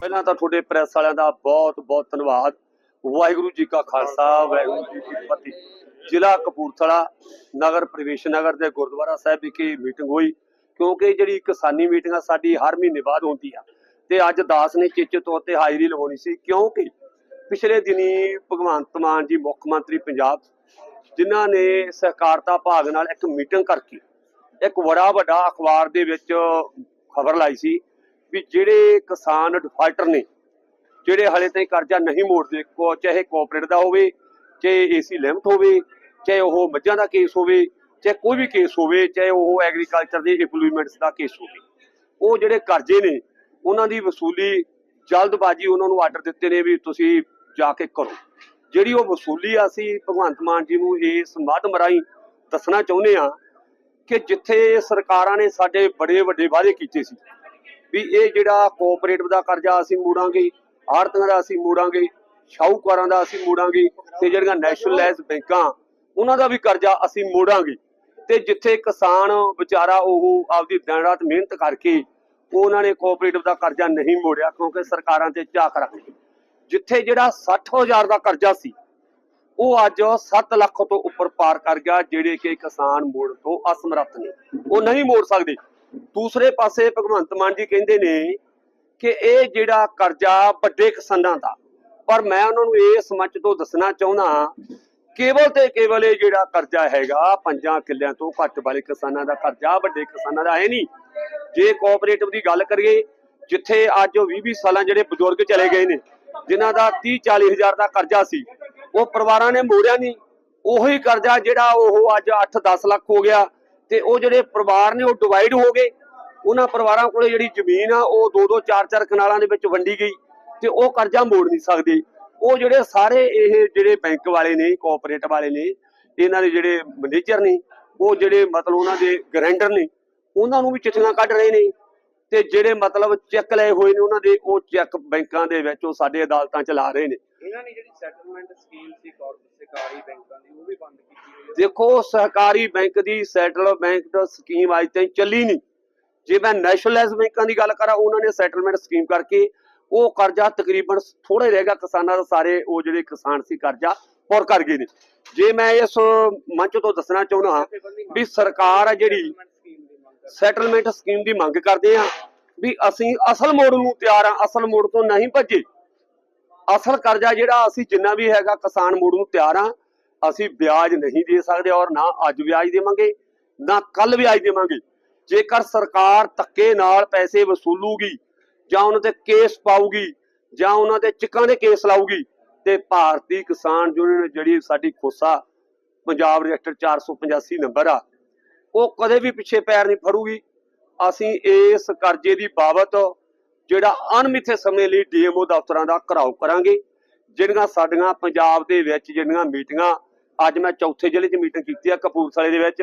ਪਹਿਲਾਂ ਤਾਂ ਤੁਹਾਡੇ ਪ੍ਰੈਸ ਵਾਲਿਆਂ ਦਾ ਬਹੁਤ ਬਹੁਤ ਧੰਨਵਾਦ। ਵਾਹਿਗੁਰੂ ਜੀ ਕਾ ਖਾਲਸਾ, ਵਾਹਿਗੁਰੂ ਜੀ ਕੀ ਫਤਿਹ। ਜ਼ਿਲ੍ਹਾ ਕਪੂਰਥਲਾ ਨਗਰ, ਪ੍ਰਵੇਸ਼ ਨਗਰ ਦੇ ਗੁਰਦੁਆਰਾ ਸਾਹਿਬ ਵਿਖੇ ਮੀਟਿੰਗ ਹੋਈ। ਕਿਉਂਕਿ ਜਿਹੜੀ ਕਿਸਾਨੀ ਮੀਟਿੰਗ ਆ ਸਾਡੀ ਹਰ ਮਹੀਨੇ ਬਾਅਦ ਹੁੰਦੀ ਆ ਤੇ ਅੱਜ ਦਾਸ ਨੇ ਚੇਚੇ ਤੌਰ ਤੇ ਹਾਜ਼ਰੀ ਲਵਾਉਣੀ ਸੀ। ਕਿਉਂਕਿ ਪਿਛਲੇ ਦਿਨੀ ਭਗਵੰਤ ਮਾਨ ਜੀ, ਮੁੱਖ ਮੰਤਰੀ ਪੰਜਾਬ, ਜਿਨ੍ਹਾਂ ਨੇ ਸਹਿਕਾਰਤਾ ਭਾਗ ਨਾਲ ਇੱਕ ਮੀਟਿੰਗ ਕਰਕੇ ਇੱਕ ਬੜਾ ਵੱਡਾ ਅਖਬਾਰ ਦੇ ਵਿੱਚ ਖਬਰ ਲਾਈ ਸੀ। ਵੀ ਜਿਹੜੇ ਕਿਸਾਨ ਡਿਫਾਲਟਰ ਨੇ, ਜਿਹੜੇ ਹਲੇ ਤਾਈਂ ਕਰਜ਼ਾ ਨਹੀਂ ਮੋੜਦੇ, ਕੋ ਚਾਹੇ ਕੋਆਪਰੇਟ ਦਾ ਹੋਵੇ, ਚਾਹੇ ਏਸੀ ਲਿਮਟ ਹੋਵੇ, ਚਾਹੇ ਉਹ ਮੱਝਾਂ ਦਾ ਕੇਸ ਹੋਵੇ, ਚਾਹੇ ਕੋਈ ਵੀ ਕੇਸ ਹੋਵੇ, ਚਾਹੇ ਉਹ ਐਗਰੀਕਲਚਰ ਦੇ ਇੰਪਲੀਮੈਂਟਸ ਦਾ ਕੇਸ ਹੋਵੇ, ਉਹ ਜਿਹੜੇ ਕਰਜ਼ੇ ਨੇ, ਉਹਨਾਂ ਦੀ ਵਸੂਲੀ ਜਲਦਬਾਜ਼ੀ ਉਹਨਾਂ ਨੂੰ ਆਰਡਰ ਦਿੱਤੇ ਨੇ ਵੀ ਤੁਸੀਂ ਜਾ ਕੇ ਕਰੋ। ਜਿਹੜੀ ਉਹ ਵਸੂਲੀ ਆ, ਅਸੀਂ ਭਗਵੰਤ ਮਾਨ ਜੀ ਨੂੰ ਇਸ ਮਾਧਮ ਰਾਹੀਂ ਦੱਸਣਾ ਚਾਹੁੰਦੇ ਆ ਕਿ ਜਿੱਥੇ ਸਰਕਾਰਾਂ ਨੇ ਸਾਡੇ ਬੜੇ ਵੱਡੇ ਵਾਅਦੇ ਕੀਤੇ ਸੀ ਵੀ ਇਹ ਜਿਹੜਾ ਕੋਆਪਰੇਟਿਵ ਦਾ ਕਰਜ਼ਾ ਅਸੀਂ ਮੋੜਾਂਗੇ ਆੜਤੀਆਂ ਦਾ ਅਸੀਂ ਮੋੜਾਂਗੇ, ਸ਼ਾਹੂਕਾਰਾਂ ਦਾ ਅਸੀਂ ਮੋੜਾਂਗੇ ਤੇ ਜਿਹੜੀਆਂ ਨੈਸ਼ਨਲਾਈਜ਼ ਬੈਂਕਾਂ, ਉਹਨਾਂ ਦਾ ਵੀ ਕਰਜ਼ਾ ਅਸੀਂ ਮੋੜਾਂਗੇ। ਤੇ ਜਿੱਥੇ ਕਿਸਾਨ ਵਿਚਾਰਾ ਉਹ ਆਪਦੀ ਦਿਨ ਰਾਤ ਮਿਹਨਤ ਕਰਕੇ ਉਹਨਾਂ ਨੇ ਕੋਆਪਰੇਟਿਵ ਦਾ ਕਰਜ਼ਾ ਨਹੀਂ ਮੋੜਿਆ, ਕਿਉਂਕਿ ਸਰਕਾਰਾਂ ਤੇ ਝਾਕ ਰੱਖਦੇ ਜਿੱਥੇ ਜਿਹੜਾ 60000 ਦਾ ਕਰਜ਼ਾ ਸੀ, ਉਹ ਅੱਜ 7 ਲੱਖ ਤੋਂ ਉੱਪਰ ਪਾਰ ਕਰ ਗਿਆ, ਜਿਹੜੇ ਕਿ ਕਿਸਾਨ ਮੋੜ ਤੋਂ ਅਸਮਰੱਥ ਨੇ। ਉਹ ਨਹੀਂ ਮੋੜ ਸਕਦੇ। ਦੂਸਰੇ ਪਾਸੇ ਭਗਵੰਤ ਮਾਨ ਜੀ ਕਹਿੰਦੇ ਨੇ ਕਿ ਇਹ ਜਿਹੜਾ ਕਰਜ਼ਾ ਵੱਡੇ ਕਿਸਾਨਾਂ ਦਾ, ਪਰ ਮੈਂ ਉਹਨਾਂ ਨੂੰ ਇਸ ਮੰਚ ਤੋਂ ਦੱਸਣਾ ਚਾਹੁੰਦਾ ਕੇਵਲ ਤੇ ਕੇਵਲ ਇਹ ਜਿਹੜਾ ਕਰਜ਼ਾ ਹੈਗਾ, ਪੰਜਾਂ ਕਿੱਲਿਆਂ ਤੋਂ ਘੱਟ ਵਾਲੇ ਕਿਸਾਨਾਂ ਦਾ ਕਰਜ਼ਾ, ਵੱਡੇ ਕਿਸਾਨਾਂ ਦਾ ਹੈ ਨਹੀਂ। ਜੇ ਕੋਆਪਰੇਟਿਵ ਦੀ ਗੱਲ ਕਰੀਏ, ਜਿੱਥੇ ਅੱਜ ਉਹ 20-20 ਸਾਲਾਂ ਜਿਹੜੇ ਬਜ਼ੁਰਗ ਚਲੇ ਗਏ ਨੇ, ਜਿਨ੍ਹਾਂ ਦਾ 30-40 ਹਜ਼ਾਰ ਦਾ ਕਰਜ਼ਾ ਸੀ, ਉਹ ਪਰਿਵਾਰਾਂ ਨੇ ਮੋੜਿਆ ਨਹੀਂ। ਉਹੀ ਕਰਜ਼ਾ ਜਿਹੜਾ ਉਹ ਅੱਜ 8-10 ਲੱਖ ਹੋ ਗਿਆ। ਤੇ ਉਹ ਜਿਹੜੇ ਪਰਿਵਾਰ ਨੇ ਉਹ ਡਿਵਾਈਡ ਹੋ ਗਏ। ਉਹਨਾਂ ਪਰਿਵਾਰਾਂ ਕੋਲੇ ਜਿਹੜੀ ਜ਼ਮੀਨ ਆ, ਉਹ 2-2 4-4 ਕਨਾਲਾਂ ਦੇ ਵਿੱਚ ਵੰਡੀ ਗਈ ਤੇ ਉਹ ਕਰਜ਼ਾ ਮੋੜ ਨਹੀਂ ਸਕਦੇ। ਉਹ ਜਿਹੜੇ ਸਾਰੇ ਇਹ ਜਿਹੜੇ ਬੈਂਕ ਵਾਲੇ ਨੇ ਕੋਆਪਰੇਟ ਵਾਲੇ ਨੇ, ਇਹਨਾਂ ਦੇ ਜਿਹੜੇ ਮੈਨੇਜਰ ਨੇ, ਉਹ ਜਿਹੜੇ ਮਤਲਬ ਉਹਨਾਂ ਦੇ ਗਰੈਂਡਰ ਨੇ, ਉਹਨਾਂ ਨੂੰ ਵੀ ਚਿੱਠੀਆਂ ਕੱਢ ਰਹੇ ਨੇ ਤੇ ਜਿਹੜੇ ਮਤਲਬ ਚੈੱਕ ਲਏ ਹੋਏ ਨੇ ਉਹਨਾਂ ਦੇ, ਉਹ ਚੈੱਕ ਬੈਂਕਾਂ ਦੇ ਵਿੱਚ, ਉਹ ਸਾਡੇ ਅਦਾਲਤਾਂ ਚ ਲਾ ਰਹੇ ਨੇ। ਇਹਨਾਂ ਨੇ ਜਿਹੜੀ ਸੈਟਲਮੈਂਟ ਸਕੀਮ ਸੀ ਕਾਰਪੋਰੇਟ ਸਰਕਾਰੀ ਬੈਂਕਾਂ ਦੀ ਉਹ ਵੀ ਬੰਦ ਕੀਤੀ ਹੋਈ ਹੈ ਦੇਖੋ ਸਹਿਕਾਰੀ ਬੈਂਕ ਦੀ ਸੈਟਲ ਬੈਂਕ ਦਾ ਸਕੀਮ ਅੱਜ ਤਾਈਂ ਚੱਲੀ ਨਹੀਂ। ਜੇ ਮੈਂ ਨੈਸ਼ਨਲਾਈਜ਼ ਬੈਂਕਾਂ ਦੀ ਗੱਲ ਕਰਾਂ ਉਹਨਾਂ ਨੇ ਸੈਟਲਮੈਂਟ ਸਕੀਮ ਕਰਕੇ ਉਹ ਕਰਜ਼ਾ ਤਕਰੀਬਨ ਥੋੜੇ ਰਹਿ ਗਿਆ। ਕਿਸਾਨਾਂ ਦਾ ਸਾਰੇ ਉਹ ਜਿਹੜੇ ਕਿਸਾਨ ਸੀ ਕਰਜ਼ਾ ਪੁਰ ਕਰ ਗਏ ਨੇ। ਜੇ ਮੈਂ ਇਸ ਮੰਚ ਤੋਂ ਦੱਸਣਾ ਚਾਹੁੰਦਾ ਹਾਂ ਵੀ ਸਰਕਾਰ ਆ ਜਿਹੜੀ ਸੈਟਲਮੈਂਟ ਸਕੀਮ ਦੀ ਮੰਗ ਕਰਦੇ ਆ ਵੀ ਅਸੀਂ ਅਸਲ ਮੋੜ ਨੂੰ ਤਿਆਰ ਆ ਅਸਲ ਮੋੜ ਤੋਂ ਨਹੀਂ ਭੱਜੇ। ਅਸਲ ਕਰਜ਼ਾ ਜਿਹੜਾ ਅਸੀਂ ਜਿੰਨਾ ਵੀ ਹੈਗਾ ਕਿਸਾਨ ਮੋੜ ਨੂੰ ਤਿਆਰ ਆ, ਅਸੀਂ ਵਿਆਜ ਨਹੀਂ ਦੇ ਸਕਦੇ ਔਰ ਨਾ ਅੱਜ ਵਿਆਜ ਦੇਵਾਂਗੇ, ਨਾ ਕੱਲ ਵਿਆਜ ਦੇਵਾਂਗੇ। ਜੇਕਰ ਸਰਕਾਰ ਧੱਕੇ ਨਾਲ ਪੈਸੇ ਵਸੂਲੂਗੀ ਜਾਂ ਉਹਨਾਂ ਤੇ ਕੇਸ ਪਾਊਗੀ ਜਾਂ ਉਹਨਾਂ ਦੇ ਚਿੱਕਾਂ ਦੇ ਕੇਸ ਲਾਊਗੀ, ਤੇ ਭਾਰਤੀ ਕਿਸਾਨ ਯੂਨੀਅਨ ਜਿਹੜੀ ਸਾਡੀ ਖੋਸਾ ਪੰਜਾਬ ਰਜਿਸਟਰ 485 ਨੰਬਰ ਆ, ਉਹ ਕਦੇ ਵੀ ਪਿੱਛੇ ਪੈਰ ਨਹੀਂ ਫੜੂਗੀ। ਅਸੀਂ ਇਸ ਕਰਜ਼ੇ ਦੀ ਬਾਬਤ ਜਿਹੜਾ ਅਣਮਿੱਥੇ ਸਮੇਂ ਲਈ ਡੀਐਮਓ ਦਫ਼ਤਰਾਂ ਦਾ ਘਰਾਓ ਕਰਾਂਗੇ। ਜਿਹੜੀਆਂ ਸਾਡੀਆਂ ਪੰਜਾਬ ਦੇ ਵਿੱਚ ਜਿਹੜੀਆਂ ਮੀਟਿੰਗਾਂ ਅੱਜ ਮੈਂ ਚੌਥੇ ਜ਼ਿਲ੍ਹੇ 'ਚ ਮੀਟਿੰਗ ਕੀਤੀ ਆ ਕਪੂਰਥਲੇ ਦੇ ਵਿੱਚ।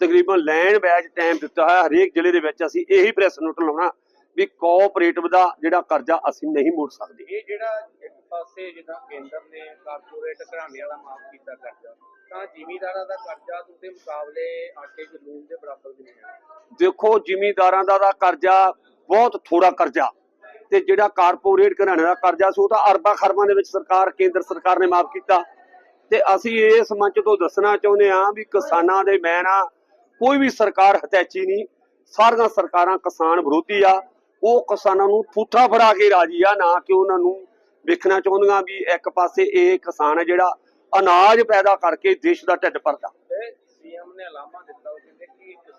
ਤਕਰੀਬਨ ਲੈਣ ਬੈਚ ਟਾਈਮ ਦਿੱਤਾ ਹੋਇਆ ਹਰੇਕ ਜ਼ਿਲ੍ਹੇ ਦੇ ਵਿੱਚ ਅਸੀਂ ਇਹੀ ਪ੍ਰੈਸ ਨੋਟ ਲਾਉਣਾ ਵੀ ਕੋਆਪਰੇਟਿਵ ਦਾ ਜਿਹੜਾ ਕਰਜ਼ਾ ਅਸੀਂ ਨਹੀਂ ਮੋੜ ਸਕਦੇ। ਇਹ ਜਿਹੜਾ ਇੱਕ ਪਾਸੇ ਜਿੱਦਾਂ ਕੇਂਦਰ ਨੇ ਕਾਰਪੋਰੇਟ ਘਰਾਣਿਆਂ ਦਾ ਮਾਫ ਕੀਤਾ ਕਰਜ਼ਾ ਤਾਂ ਜ਼ਿਮੀਂਦਾਰਾਂ ਦਾ ਕਰਜ਼ਾ ਉਹਦੇ ਮੁਕਾਬਲੇ ਆਟੇ ਚ ਲੂਣ ਦੇ ਬਰਾਬਰ ਵੀ ਨਹੀਂ ਹੈ? ਦੇਖੋ ਜ਼ਿਮੀਂਦਾਰਾਂ ਦਾ ਦਾ ਕਰਜ਼ਾ ਬਹੁਤ ਥੋੜਾ ਕਰਜ਼ਾ ਤੇ ਜਿਹੜਾ ਕਾਰਪੋਰੇਟ ਘਰਾਣੇ ਦਾ ਕਰਜ਼ਾ ਸੀ, ਉਹ ਤਾਂ ਅਰਬਾਂ ਖਰਬਾਂ ਦੇ ਵਿੱਚ ਸਰਕਾਰ, ਕੇਂਦਰ ਸਰਕਾਰ ਨੇ ਮਾਫ ਕੀਤਾ। ਤੇ ਅਸੀਂ ਇਸ ਮੰਚ ਤੋਂ ਦੱਸਣਾ ਚਾਹੁੰਦੇ ਹਾਂ ਵੀ ਕਿਸਾਨਾਂ ਦੇ ਮੈਂ ਨਾ ਕੋਈ ਵੀ ਸਰਕਾਰ ਹਤੈਚੀ ਨਹੀਂ, ਸਾਰੀਆਂ ਸਰਕਾਰਾਂ ਕਿਸਾਨ ਵਿਰੋਧੀ ਆ। ਉਹ ਕਿਸਾਨਾਂ ਨੂੰ ਠੂਠਾ ਫੜਾ ਕੇ ਰਾਜੀ ਆ, ਨਾ ਕਿ ਉਹਨਾਂ ਨੂੰ ਵੇਖਣਾ ਚਾਹੁੰਦੀਆਂ ਵੀ ਇੱਕ ਪਾਸੇ ਇਹ ਕਿਸਾਨ ਹੈ ਜਿਹੜਾ ਅਨਾਜ ਪੈਦਾ ਕਰਕੇ ਦੇਸ਼ ਦਾ ਢਿੱਡ ਭਰਦਾ। ਸੀਐਮ ਨੇ ਐਲਾਮਾ ਦਿੱਤਾ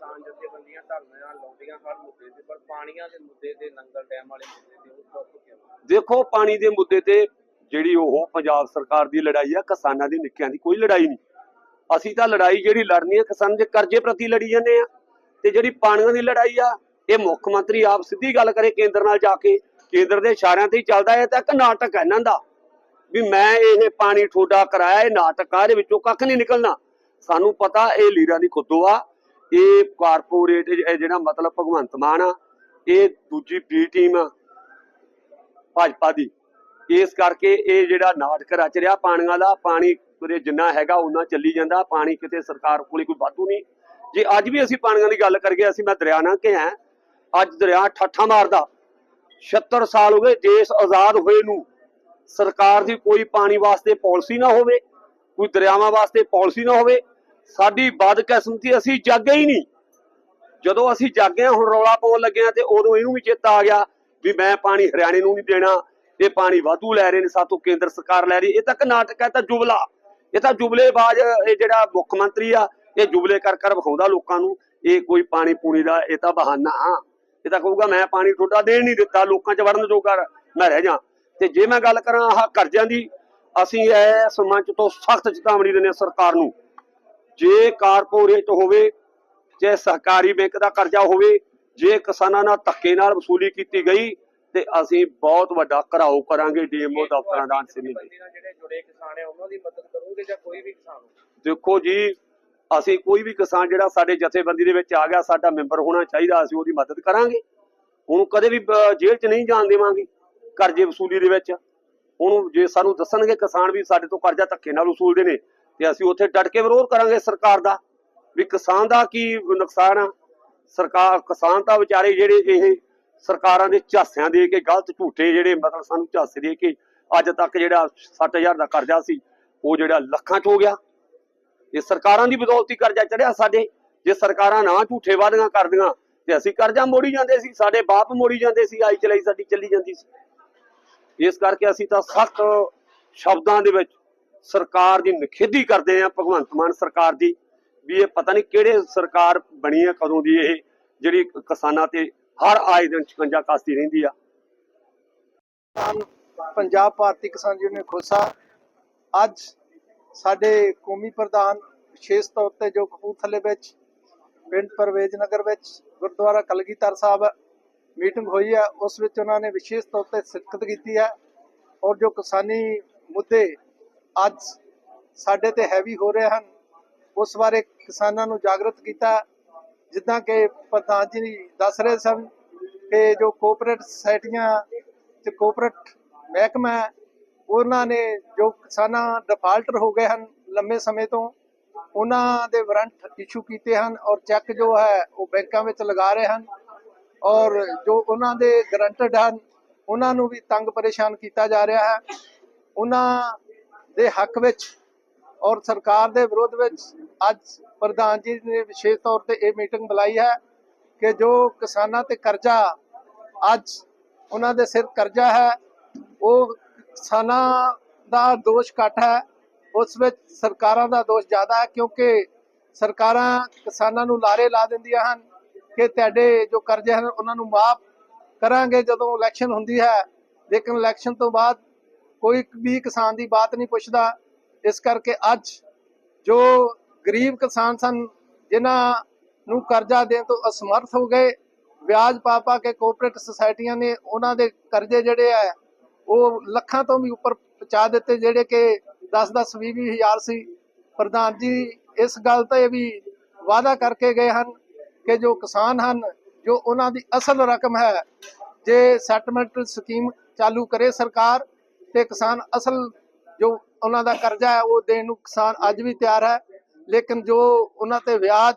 ਕਿਸਾਨ ਜਥੇਬੰਦੀਆਂ ਧਰਨਿਆਂ ਲਾਉਂਦੀਆਂ ਹਰ ਮੁੱਦੇ ਤੇ, ਪਰ ਪਾਣੀਆਂ ਦੇ ਮੁੱਦੇ ਤੇ, ਨੰਗਲ ਡੈਮ ਵਾਲੇ ਮੁੱਦੇ ਤੇ ਉਹ ਚੁੱਪ ਕਿਉਂ ਦੇਖੋ, ਪਾਣੀ ਦੇ ਮੁੱਦੇ ਤੇ ਜਿਹੜੀ ਉਹ ਪੰਜਾਬ ਸਰਕਾਰ ਦੀ ਲੜਾਈ ਆ, ਕਿਸਾਨਾਂ ਦੀ ਨਿੱਕਿਆਂ ਦੀ ਕੋਈ ਲੜਾਈ ਨਹੀਂ। ਅਸੀਂ ਤਾਂ ਲੜਾਈ ਜਿਹੜੀ ਲੜਨੀ ਹੈ ਕਿਸਾਨ ਦੇ ਕਰਜ਼ੇ ਪ੍ਰਤੀ ਲੜੀ ਜਾਂਦੇ ਆ। ਤੇ ਜਿਹੜੀ ਪਾਣੀਆਂ ਦੀ ਲੜਾਈ ਆ, ਇਹ ਮੁੱਖ ਮੰਤਰੀ ਆਪ ਸਿੱਧੀ ਗੱਲ ਕਰੇ ਕੇਂਦਰ ਨਾਲ ਜਾ ਕੇ, ਕੇਂਦਰ ਦੇ ਇਸ਼ਾਰਿਆਂ ਤੇ ਹੀ ਚੱਲਦਾ ਹੈ, ਤਾਂ ਇੱਕ ਨਾਟਕ ਹੈ ਇਹਨਾਂ ਦਾ। ਵੀ ਮੈਂ ਇਹ ਪਾਣੀ ਠੋਡਾ ਕਰਾਇਆ, ਇਹ ਨਾਟਕ ਆ, ਇਹਦੇ ਵਿੱਚੋਂ ਕੱਖ ਨਹੀਂ ਨਿਕਲਣਾ। ਸਾਨੂੰ ਪਤਾ ਇਹ ਲੀਰਾਂ ਦੀ ਖੁੱਦੋ ਆ ਇਹ ਕਾਰਪੋਰੇਟ ਇਹ ਜਿਹੜਾ ਮਤਲਬ ਭਗਵੰਤ ਮਾਨ ਆ, ਇਹ ਦੂਜੀ ਬੀ ਟੀਮ ਆ, ਭਾਜਪਾ ਦੀ। ਇਸ ਕਰਕੇ ਇਹ ਜਿਹੜਾ ਨਾਟਕ ਰਚ ਰਿਹਾ ਪਾਣੀਆਂ ਦਾ ਪਾਣੀ ਉਹਦੇ ਜਿੰਨਾ ਹੈਗਾ ਉਹਨਾਂ ਚੱਲੀ ਜਾਂਦਾ, ਪਾਣੀ ਕਿਤੇ ਸਰਕਾਰ ਕੋਲੇ ਕੋਈ ਵਾਧੂ ਨਹੀਂ। ਜੇ ਅੱਜ ਵੀ ਅਸੀਂ ਪਾਣੀਆਂ ਦੀ ਗੱਲ ਕਰੀਏ ਅਸੀਂ, ਮੈਂ ਦਰਿਆ ਨਾ ਕਿ ਆ ਅੱਜ ਦਰਿਆ ਠਾਠਾ ਮਾਰਦਾ 76 ਸਾਲ ਹੋ ਗਏ, ਦੇਸ਼ ਆਜ਼ਾਦ ਹੋਏ ਨੂੰ, ਸਰਕਾਰ ਦੀ ਕੋਈ ਪਾਣੀ ਵਾਸਤੇ ਪਾਲਿਸੀ ਨਾ ਹੋਵੇ, ਕੋਈ ਦਰਿਆਵਾਂ ਵਾਸਤੇ ਪਾਲਿਸੀ ਨਾ ਹੋਵੇ ਸਾਡੀ ਬਦਕਿਸਮਤੀ ਅਸੀਂ ਜਾਗੇ ਹੀ ਨਹੀਂ। ਜਦੋਂ ਅਸੀਂ ਜਾਗੇ ਹਾਂ, ਹੁਣ ਰੌਲਾ ਪਾਉਣ ਲੱਗੇ ਹਾਂ ਤੇ ਉਦੋਂ ਇਹਨੂੰ ਵੀ ਚੇਤਾ ਆ ਗਿਆ ਵੀ ਮੈਂ ਪਾਣੀ ਹਰਿਆਣੇ ਨੂੰ ਨਹੀਂ ਦੇਣਾ ਇਹ ਪਾਣੀ ਵਾਧੂ ਲੈ ਰਹੇ ਨੇ ਸਾਤੋਂ ਕੇਂਦਰ ਸਰਕਾਰ ਲੈ ਰਹੀ ਇਹ ਤਾਂ ਨਾਟਕ ਹੈ ਤਾਂ ਜੁਬਲਾ। ਇਹ ਤਾਂ ਜੁਬਲੇਬਾਜ਼ ਇਹ ਜਿਹੜਾ ਮੁੱਖ ਮੰਤਰੀ ਆ ਇਹ ਜੁਬਲੇ ਕਰ ਕਰ ਵਿਖਾਉਂਦਾ ਲੋਕਾਂ ਨੂੰ ਇਹ ਕੋਈ ਪਾਣੀ ਪੂਣੀ ਦਾ ਇਹ ਤਾਂ ਬਹਾਨਾ ਆ। ਇਹ ਤਾਂ ਕਹੂਗਾ ਮੈਂ ਪਾਣੀ ਟੋਟਾ ਦੇਣ ਨਹੀਂ ਦਿੱਤਾ ਲੋਕਾਂ 'ਚ ਵੜਨ ਜੋਗਾ ਮੈਂ ਰਹਿ ਜਾ ਤੇ ਜੇ ਮੈਂ ਗੱਲ ਕਰਾਂ ਆਹ ਕਰਜ਼ਿਆਂ ਦੀ ਅਸੀਂ ਇਸ ਮੰਚ ਤੋਂ ਸਖਤ ਚੇਤਾਵਨੀ ਦਿੰਦੇ ਸਰਕਾਰ ਨੂੰ। ਜੇ ਕਾਰਪੋਰੇਟ ਹੋਵੇ ਜੇ ਸਹਕਾਰੀ ਬੈਂਕ ਦਾ ਕਰਜ਼ਾ ਹੋਵੇ ਜੇ ਕਿਸਾਨਾਂ ਨਾਲ ਧੱਕੇ ਨਾਲ ਵਸੂਲੀ ਕੀਤੀ ਗਈ ਤੇ ਅਸੀਂ ਬਹੁਤ ਵੱਡਾ ਘਰਾਓ ਕਰਾਂਗੇ ਡੀਐਮਓ ਦਫ਼ਤਰਾਂ ਦਾ ਨਾਲ ਜਿਹੜੇ ਜੁੜੇ ਕਿਸਾਨ ਹੈ ਉਹਨਾਂ ਦੀ ਮਦਦ ਕਰੋਗੇ ਜਾਂ ਕੋਈ ਵੀ ਕਿਸਾਨ? ਦੇਖੋ ਜੀ ਅਸੀਂ ਕੋਈ ਵੀ ਕਿਸਾਨ ਜਿਹੜਾ ਸਾਡੇ ਜਥੇਬੰਦੀ ਦੇ ਵਿੱਚ ਆ ਗਿਆ ਸਾਡਾ ਮੈਂਬਰ ਹੋਣਾ ਚਾਹੀਦਾ ਅਸੀਂ ਉਹਦੀ ਮਦਦ ਕਰਾਂਗੇ ਉਹਨੂੰ ਕਦੇ ਵੀ ਜੇਲ੍ਹ 'ਚ ਨਹੀਂ ਜਾਣ ਦੇਵਾਂਗੇ ਕਰਜ਼ੇ ਵਸੂਲੀ ਦੇ ਵਿੱਚ ਉਹਨੂੰ ਜੇ ਸਾਨੂੰ ਦੱਸਣਗੇ ਕਿਸਾਨ ਵੀ ਸਾਡੇ ਤੋਂ ਕਰਜ਼ਾ ਧੱਕੇ ਨਾਲ ਵਸੂਲਦੇ ਨੇ ਤੇ ਅਸੀਂ ਉੱਥੇ ਡਟ ਕੇ ਵਿਰੋਧ ਕਰਾਂਗੇ ਸਰਕਾਰ ਦਾ। ਵੀ ਕਿਸਾਨ ਦਾ ਕੀ ਨੁਕਸਾਨ ਆ? ਸਰਕਾਰ, ਕਿਸਾਨ ਤਾਂ ਵਿਚਾਰੇ ਜਿਹੜੇ ਇਹ ਸਰਕਾਰਾਂ ਦੇ ਝਾਸਿਆਂ ਦੇ ਕੇ ਗਲਤ ਝੂਠੇ ਜਿਹੜੇ ਮਤਲਬ ਸਾਨੂੰ ਝਾਸੇ ਦੇ ਕੇ ਅੱਜ ਤੱਕ ਜਿਹੜਾ 60000 ਦਾ ਕਰਜ਼ਾ ਸੀ, ਉਹ ਜਿਹੜਾ ਲੱਖਾਂ 'ਚ ਹੋ ਗਿਆ। ਇਹ ਸਰਕਾਰਾਂ ਦੀ ਬਦੌਲਤੀ ਕਰਜ਼ਾ ਚੜਿਆ ਸਾਡੇ। ਜੇ ਸਰਕਾਰਾਂ ਨਾ ਝੂਠੇ ਵਾਅਦੀਆਂ ਕਰਦੀਆਂ, ਤੇ ਅਸੀਂ ਕਰਜ਼ਾ ਮੋੜੀ ਜਾਂਦੇ ਸੀ, ਸਾਡੇ ਬਾਪ ਮੋੜੀ ਜਾਂਦੇ ਸੀ, ਆਈ ਚਲਾਈ ਸਾਡੀ ਚੱਲੀ ਜਾਂਦੀ ਸੀ। ਇਸ ਕਰਕੇ ਅਸੀਂ ਤਾਂ ਸਖਤ ਸ਼ਬਦਾਂ ਦੇ ਵਿੱਚ ਸਰਕਾਰ ਦੀ ਨਿਖੇਧੀ ਕਰਦੇ ਆ, ਭਗਵੰਤ ਮਾਨ ਸਰਕਾਰ ਦੀ, ਵੀ ਇਹ ਪਤਾ ਨਹੀਂ ਕਿਹੜੇ ਸਰਕਾਰ ਬਣੀ ਹੈ ਕਦੋਂ ਦੀ ਇਹ ਜਿਹੜੀ ਕਿਸਾਨਾਂ ਤੇ ਹਰ ਆਏ ਦਿਨ ਸ਼ਿਕੰਜਾ ਕੱਸਦੀ ਰਹਿੰਦੀ ਆ। ਪੰਜਾਬ ਭਾਰਤੀ ਕਿਸਾਨ ਯੂਨੀਅਨ ਖੋਸਾ ਅੱਜ ਸਾਡੇ ਕੌਮੀ ਪ੍ਰਧਾਨ ਵਿਸ਼ੇਸ਼ ਤੌਰ ਤੇ ਜੋ ਕਪੂਰਥਲੇ ਵਿੱਚ, ਪਿੰਡ ਪਰਵੇਜ ਨਗਰ ਵਿੱਚ ਗੁਰਦੁਆਰਾ ਕਲਗੀਧਰ ਸਾਹਿਬ ਮੀਟਿੰਗ ਹੋਈ ਹੈ ਉਸ ਵਿੱਚ ਉਹਨਾਂ ਨੇ ਵਿਸ਼ੇਸ਼ ਤੌਰ ਤੇ ਸ਼ਿਰਕਤ ਕੀਤੀ ਹੈ ਔਰ ਜੋ ਕਿਸਾਨੀ ਮੁੱਦੇ ਅੱਜ ਸਾਡੇ ਤੇ ਹੈਵੀ ਹੋ ਰਹੇ ਹਨ। ਉਸ ਬਾਰੇ ਕਿਸਾਨਾਂ ਨੂੰ ਜਾਗਰਤ ਕੀਤਾ। ਜਿੱਦਾਂ ਕਿ ਪ੍ਰਧਾਨ ਜੀ ਦੱਸ ਰਹੇ ਸਨ ਕਿ ਜੋ ਕੋਆਪਰੇਟ ਸੁਸਾਇਟੀਆਂ ਤੇ ਕੋਆਪਰੇਟ ਮਹਿਕਮਾ ਹੈ, ਉਹਨਾਂ ਨੇ ਜੋ ਕਿਸਾਨਾਂ ਡਿਫਾਲਟਰ ਹੋ ਗਏ ਹਨ ਲੰਮੇ ਸਮੇਂ ਤੋਂ ਉਹਨਾਂ ਦੇ ਵਾਰੰਟ ਇਸ਼ੂ ਕੀਤੇ ਹਨ ਔਰ ਚੈੱਕ ਜੋ ਹੈ ਉਹ ਬੈਂਕਾਂ ਵਿੱਚ ਲਗਾ ਰਹੇ ਹਨ ਔਰ ਜੋ ਉਹਨਾਂ ਦੇ ਗਰੰਟਡ ਹਨ ਉਹਨਾਂ ਨੂੰ ਵੀ ਤੰਗ ਪਰੇਸ਼ਾਨ ਕੀਤਾ ਜਾ ਰਿਹਾ ਹੈ। ਉਹਨਾਂ ਦੇ ਹੱਕ ਵਿੱਚ ਔਰ ਸਰਕਾਰ ਦੇ ਵਿਰੋਧ ਵਿੱਚ ਅੱਜ ਪ੍ਰਧਾਨ ਜੀ ਨੇ ਵਿਸ਼ੇਸ਼ ਤੌਰ ਤੇ ਇਹ ਮੀਟਿੰਗ ਬੁਲਾਈ ਹੈ ਕਿ ਜੋ ਕਿਸਾਨਾਂ ਤੇ ਕਰਜ਼ਾ ਅੱਜ ਉਹਨਾਂ ਦੇ ਸਿਰ ਕਰਜ਼ਾ ਹੈ, ਉਹ ਕਿਸਾਨਾਂ ਦਾ ਦੋਸ਼ ਘੱਟ ਹੈ, ਉਸ ਵਿੱਚ ਸਰਕਾਰਾਂ ਦਾ ਦੋਸ਼ ਜ਼ਿਆਦਾ ਹੈ ਕਿਉਂਕਿ ਸਰਕਾਰਾਂ ਕਿਸਾਨਾਂ ਨੂੰ ਲਾਰੇ ਲਾ ਦਿੰਦੀਆਂ ਹਨ ਕਿ ਤੁਹਾਡੇ ਜੋ ਕਰਜ਼ੇ ਹਨ, ਉਹਨਾਂ ਨੂੰ ਮਾਫ ਕਰਾਂਗੇ ਜਦੋਂ ਇਲੈਕਸ਼ਨ ਹੁੰਦੀ ਹੈ। ਲੇਕਿਨ ਇਲੈਕਸ਼ਨ ਤੋਂ ਬਾਅਦ ਕੋਈ ਵੀ ਕਿਸਾਨ ਦੀ ਬਾਤ ਨਹੀਂ ਪੁੱਛਦਾ। ਇਸ ਕਰਕੇ ਅੱਜ ਜੋ ਗਰੀਬ ਕਿਸਾਨ ਸਨ, ਜਿਨ੍ਹਾਂ ਨੂੰ ਕਰਜ਼ਾ ਦੇਣ ਤੋਂ ਅਸਮਰਥ ਹੋ ਗਏ, ਵਿਆਜ ਪਾ ਪਾ ਕੇ ਕੋਆਪਰੇਟ ਸੁਸਾਇਟੀਆਂ ਨੇ ਉਹਨਾਂ ਦੇ ਕਰਜ਼ੇ ਜਿਹੜੇ ਆ, ਉਹ ਲੱਖਾਂ ਤੋਂ ਵੀ ਉੱਪਰ ਪਹੁੰਚਾ ਦਿੱਤੇ, ਜਿਹੜੇ ਕਿ 10 10 20 20 ਹਜ਼ਾਰ ਸੀ। ਪ੍ਰਧਾਨ ਜੀ, ਇਸ ਗੱਲ ਤੇ ਵੀ ਵਾਅਦਾ ਕਰਕੇ ਗਏ ਹਨ ਕਿ ਜੋ ਕਿਸਾਨ ਹਨ, ਜੋ ਉਹਨਾਂ ਦੀ ਅਸਲ ਰਕਮ ਹੈ, ਜੇ ਸੈਟਲਮੈਂਟ ਸਕੀਮ ਚਾਲੂ ਕਰੇ ਸਰਕਾਰ ਤੇ ਕਿਸਾਨ ਅਸਲ ਜੋ ਉਹਨਾਂ ਦਾ ਕਰਜ਼ਾ ਹੈ, ਉਹ ਦੇਣ ਨੂੰ ਕਿਸਾਨ ਅੱਜ ਵੀ ਤਿਆਰ ਹੈ। ਲੇਕਿਨ ਜੋ ਉਹਨਾਂ ਤੇ ਵਿਆਜ,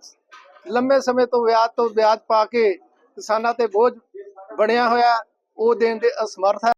ਲੰਮੇ ਸਮੇਂ ਤੋਂ ਵਿਆਜ ਤੋਂ ਵਿਆਜ ਪਾ ਕੇ ਕਿਸਾਨਾਂ ਤੇ ਬੋਝ ਬਣਿਆ ਹੋਇਆ, ਉਹ ਦੇਣ ਦੇ ਅਸਮਰਥ ਹੈ।